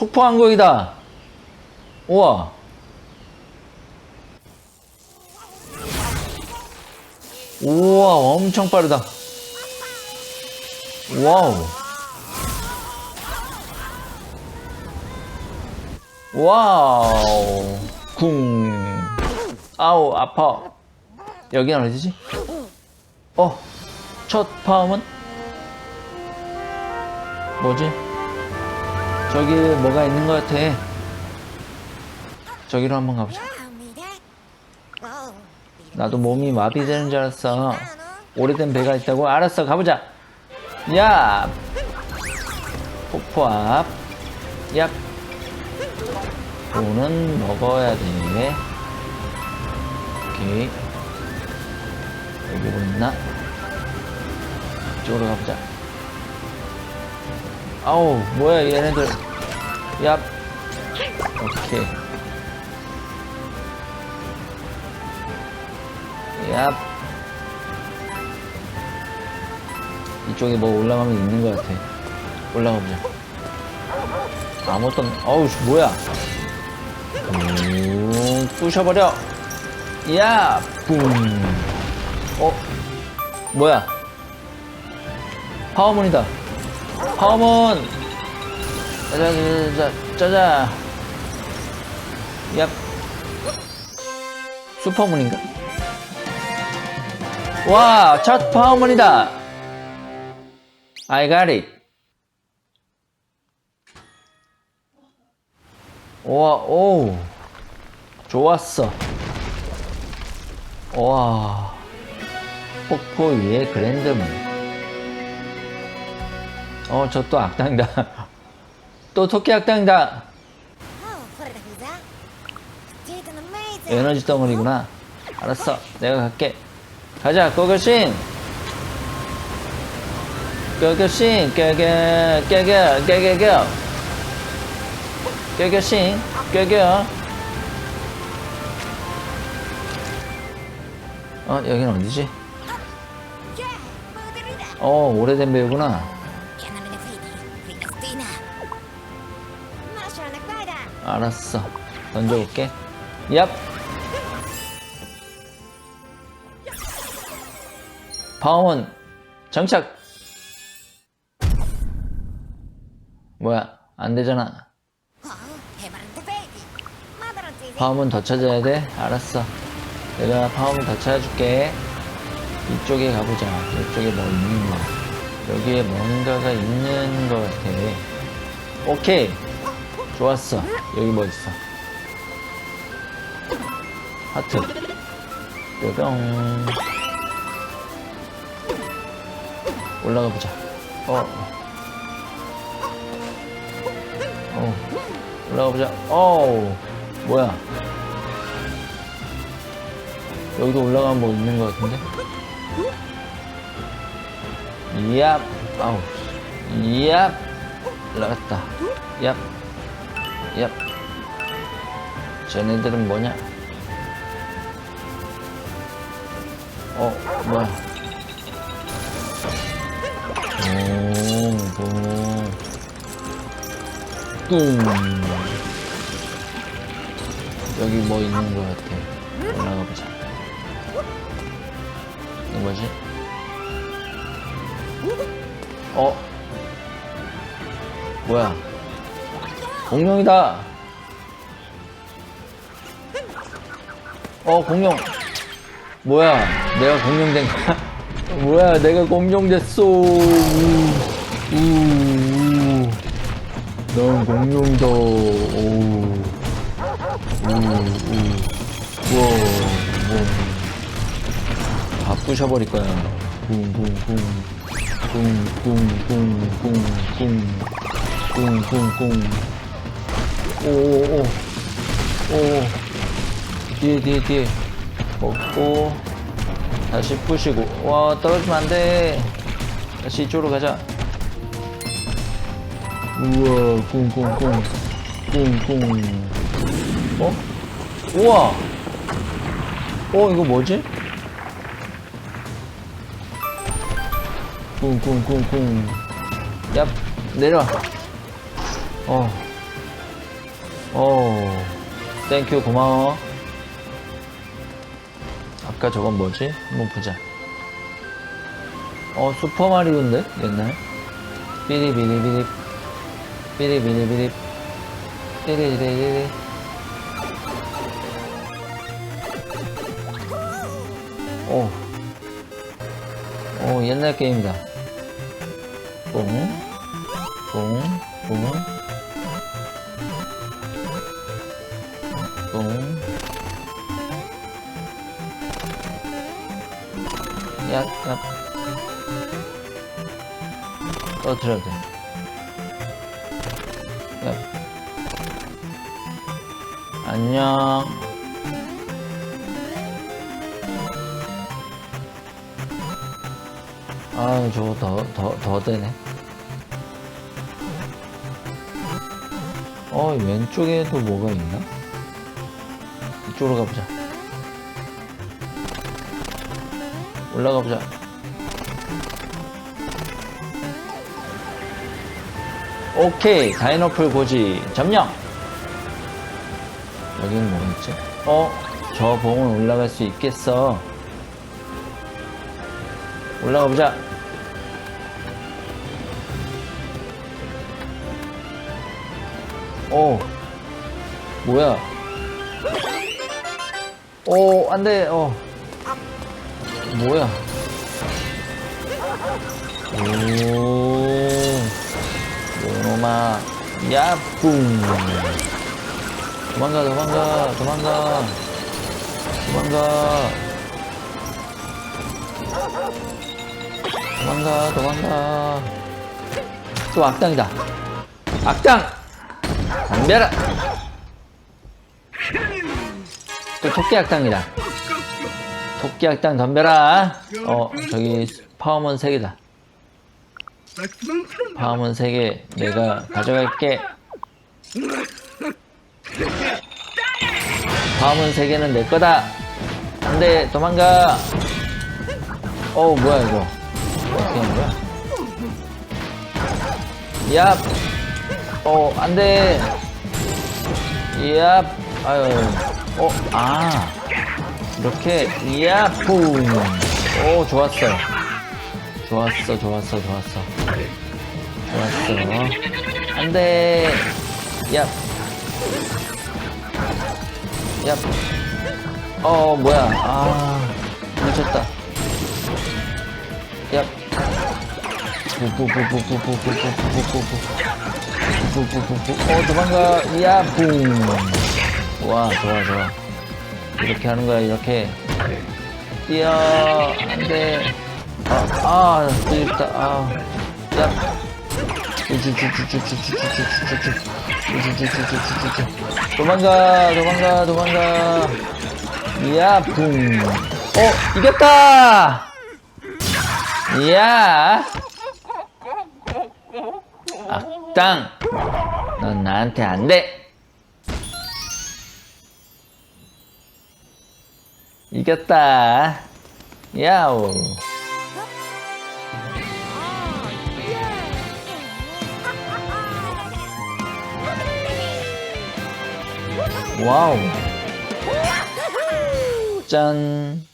폭포 항공이다. 우와. 우와, 엄청 빠르다. 와우. 와우. 쿵. 아우, 아파. 여기는 어디지? 어, 첫 파음은? 뭐지? 저기 뭐가 있는 것 같아. 저기로 한번 가보자. 나도 몸이 마비되는 줄 알았어. 오래된 배가 있다고? 알았어, 가보자. 야! 폭포 앞. 야! 돈은 먹어야 돼. 오케이. 여기 뭐 있나? 이쪽으로 가보자. 아우, 뭐야, 얘네들. 야! 오케이. 야! 이쪽에 뭐 올라가면 있는 것 같아. 올라가 보자. 아무것도 없, 어우, 씨, 뭐야. 붕, 부셔버려. 야! 붕. 어? 뭐야? 파워문이다. 파워문! 짜자자자, 짜자. 야. 슈퍼문인가? 와, 첫 파워문이다. I got it. 와, 오. 좋았어. 와. 폭포 위에 그랜드문. 어, 저 또 악당이다. 또 토끼 악당이다. 에너지 덩어리구나. 알았어. 내가 갈게. 가자, 고고싱! 고고싱! 깨게, 깨게, 깨게, 깨. 깨게싱! 깨게. 어, 여기는 어디지? 어, 오래된 배우구나. 알았어. 던져볼게. 얍! 파워문 장착! 뭐야, 안 되잖아. 파워문 더 찾아야 돼? 알았어. 내가 파워문 더 찾아줄게. 이쪽에 가보자. 이쪽에 뭐 있는 거. 여기에 뭔가가 있는 것 같아. 오케이. 좋았어. 여기 뭐 있어? 하트. 뾰병. 올라가 보자. 어. 어. 올라가 보자. 어우. 뭐야. 여기도 올라가면 뭐 있는 것 같은데? 얍. 아우. 얍. 올라갔다. 얍. 얍. 쟤네들은 뭐냐? 어, 뭐야. 붕, 붕. 뚱. 여기 뭐 있는 것 같아. 올라가 보자. 이거 뭐지? 어? 뭐야? 공룡이다! 어, 공룡! 뭐야? 내가 공룡 된 거야? 뭐야? 내가 공룡 됐어! 우, 우, 우. 넌 공룡이다. 오. 우, 우. 우와, 우와. 다 부셔버릴 거야. 쿵, 쿵, 쿵. 쿵, 쿵, 쿵, 쿵, 쿵. 쿵, 쿵, 쿵. 오, 오, 오. 오. 뒤에, 뒤에, 뒤에. 먹고. 다시 부시고. 와, 떨어지면 안 돼. 다시 이쪽으로 가자. 우와, 쿵쿵쿵. 쿵쿵. 어? 우와! 어, 이거 뭐지? 쿵쿵쿵쿵. 얍, 내려와. 어, 오, 땡큐 고마워. 아까 저건 뭐지? 한번 보자. 어, 슈퍼마리오인데? 옛날? 삐리비리비리. 삐리비리비리. 삐리리리리. 오. 오, 옛날 게임이다. 뽕. 뽕. 뽕. 뽕. 야, 야. 떨어뜨려야 돼. 야. 안녕. 아, 저거 더, 더, 더 되네. 어, 왼쪽에도 뭐가 있나? 이쪽으로 가보자. 올라가 보자. 오케이, 다이너풀 고지 점령. 여기는 뭐 있지? 어, 저 봉은 올라갈 수 있겠어. 올라가 보자. 오, 뭐야? 오, 안 돼, 어. 뭐야? 오, 요놈아, 야 뿡. 도망가, 도망가, 도망가, 도망가. 도망가, 도망가. 또 악당이다. 악당! 덤벼라! 또 토끼 악당이다. 토끼 악당 덤벼라. 어, 저기 파워먼 3개다. 파워먼 3개 내가 가져갈게. 파워먼 3개는 내 거다. 안 돼, 도망가. 어, 뭐야, 이거. 어떻게 하는 거야? 얍. 어, 안 돼. 얍. 아유. 어, 아. 이렇게, 야, 뿡. 오, 좋았어. 좋았어, 좋았어, 좋았어. 좋았어. 안 돼. 야. 야. 어, 뭐야. 아, 미쳤다. 야. 뿌뿌뿌뿌뿌뿌뿌뿌뿌뿌뿌뿌뿌뿌뿌뿌뿌뿌. 어, 도망가. 야, 뿡. 와, 좋아, 좋아. 이렇게 하는 거야, 이렇게. 뛰어. 안 돼. 아, 아, 뜨겁다. 아. 야. 도망가, 도망가, 도망가. 야, 붕. 어, 이겼다! 야! 악당! 넌 나한테 안 돼! 이겼다. 야우. 와우. 짠.